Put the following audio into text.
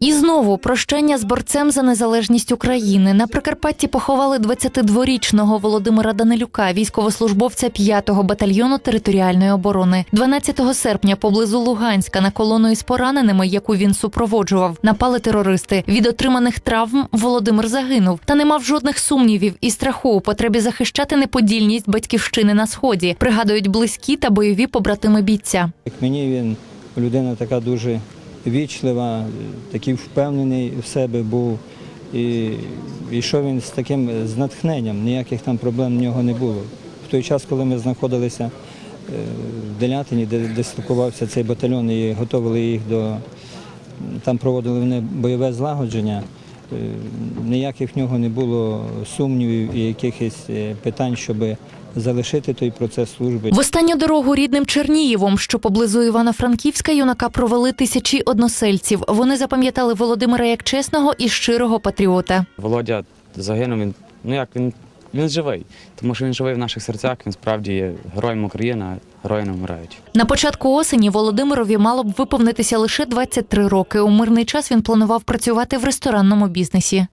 І знову прощання з борцем за незалежність України. На Прикарпатті поховали 22-річного Володимира Данилюка, військовослужбовця 5-го батальйону територіальної оборони. 12 серпня поблизу Луганська на колону із пораненими, яку він супроводжував, напали терористи. Від отриманих травм Володимир загинув та не мав жодних сумнівів і страху у потребі захищати неподільність батьківщини на сході. Пригадують близькі та бойові побратими бійця. Як мені він людина така дуже вічлива, такий впевнений в себе був. І йшов він з таким з натхненням, ніяких там проблем в нього не було. В той час, коли ми знаходилися е, в Делятині, де дислокувався цей батальйон і готували їх до там проводили вони бойове злагодження. Е, Ніяких в нього не було сумнівів і якихось е, питань, щоб залишити той процес служби. В останню дорогу рідним Чернієвом, що поблизу Івано-Франківська, юнака провели тисячі односельців. Вони запам'ятали Володимира як чесного і щирого патріота. Володя загинув, він, ну як, він, він живий, тому що він живий в наших серцях, він справді є героєм України, а герої не вмирають. На початку осені Володимирові мало б виповнитися лише 23 роки. У мирний час він планував працювати в ресторанному бізнесі.